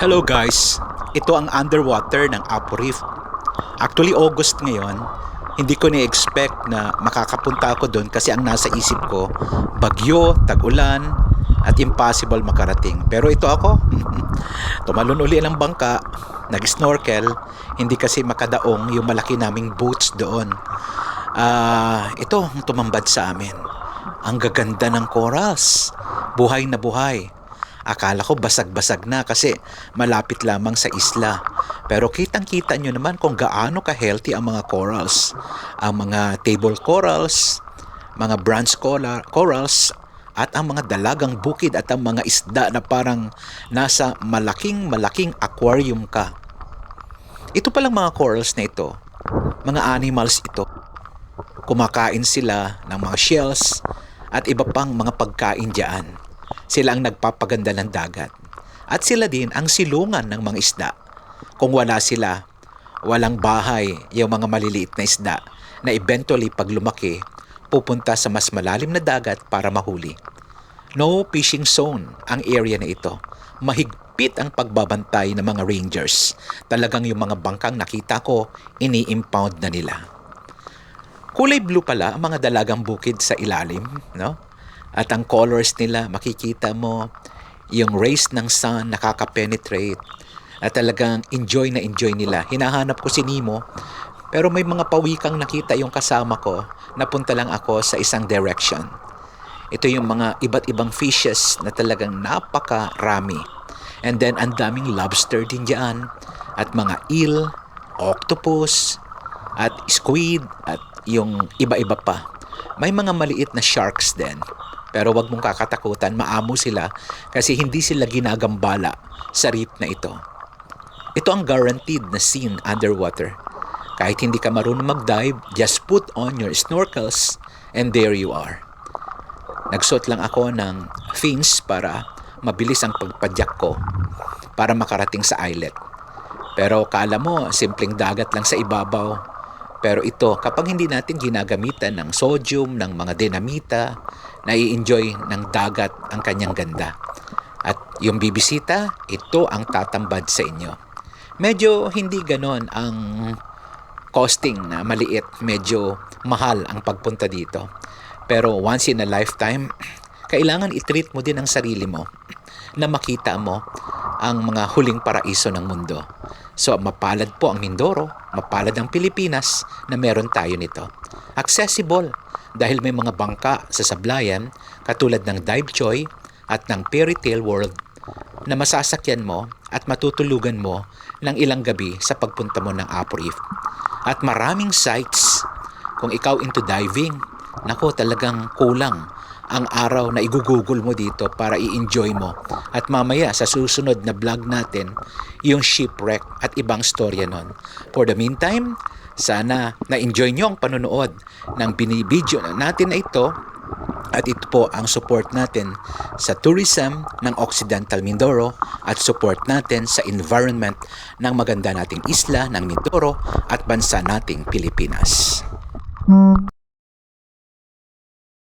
Hello guys, ito ang underwater ng Apo Reef. Actually August ngayon, hindi ko ni-expect na makakapunta ako doon kasi ang nasa isip ko, bagyo, tag-ulan, at impossible makarating. Pero ito ako, tumalon uli ng bangka, nag-snorkel, hindi kasi makadaong yung malaki naming boats doon. Ah, ito ang tumambad sa amin. Ang gaganda ng corals. Buhay na buhay. Akala ko basag-basag na kasi malapit lamang sa isla. Pero kitang-kita nyo naman kung gaano ka-healthy ang mga corals. Ang mga table corals, mga branch corals, at ang mga dalagang bukid at ang mga isda na parang nasa malaking-malaking aquarium ka. Ito palang mga corals na ito, mga animals ito. Kumakain sila ng mga shells at iba pang mga pagkain diyan. Sila ang nagpapaganda ng dagat. At sila din ang silungan ng mga isda. Kung wala sila, walang bahay yung mga maliliit na isda na eventually pag lumaki, pupunta sa mas malalim na dagat para mahuli. No fishing zone ang area na ito. Mahigpit ang pagbabantay ng mga rangers. Talagang yung mga bangkang nakita ko, ini-impound na nila. Kulay blue pala ang mga dalagang bukid sa ilalim, no? At ang colors nila, makikita mo yung rays ng sun nakaka-penetrate at talagang enjoy na enjoy nila. Hinahanap ko si Nemo, pero may mga pawikang nakita yung kasama ko, napunta lang ako sa isang direction. Ito yung mga iba't ibang fishes na talagang napakarami. And then, ang daming lobster din dyan. At mga eel, octopus, at squid, at yung iba-iba pa. May mga maliit na sharks din. Pero wag mong kakatakutan, maamo sila kasi hindi sila ginagambala sa reef na ito. Ito ang guaranteed na scene underwater. Kahit hindi ka marunong mag-dive, just put on your snorkels and there you are. Nagsuot lang ako ng fins para mabilis ang pagpadyak ko para makarating sa islet. Pero kala mo, simpleng dagat lang sa ibabaw. Pero ito, kapag hindi natin ginagamitan ng sodium, ng mga dinamita, nai-enjoy ng dagat ang kanyang ganda. At yung bibisita, ito ang tatambad sa inyo. Medyo hindi ganon ang costing na maliit, medyo mahal ang pagpunta dito. Pero once in a lifetime, kailangan i-treat mo din ang sarili mo na makita mo ang mga huling paraiso ng mundo. So, mapalad po ang Mindoro, mapalad ang Pilipinas na meron tayo nito. Accessible dahil may mga bangka sa sablayan katulad ng Dive Joy at ng Fairy Tale World na masasakyan mo at matutulugan mo ng ilang gabi sa pagpunta mo ng Apo Reef. At maraming sites kung ikaw into diving, nako talagang kulang ang araw na igugugol mo dito para i-enjoy mo. At mamaya sa susunod na vlog natin, yung shipwreck at ibang storya nun. For the meantime, sana na-enjoy nyo ang panonood ng binibidyo natin na ito at ito po ang support natin sa tourism ng Occidental Mindoro at support natin sa environment ng maganda nating isla ng Mindoro at bansa nating Pilipinas.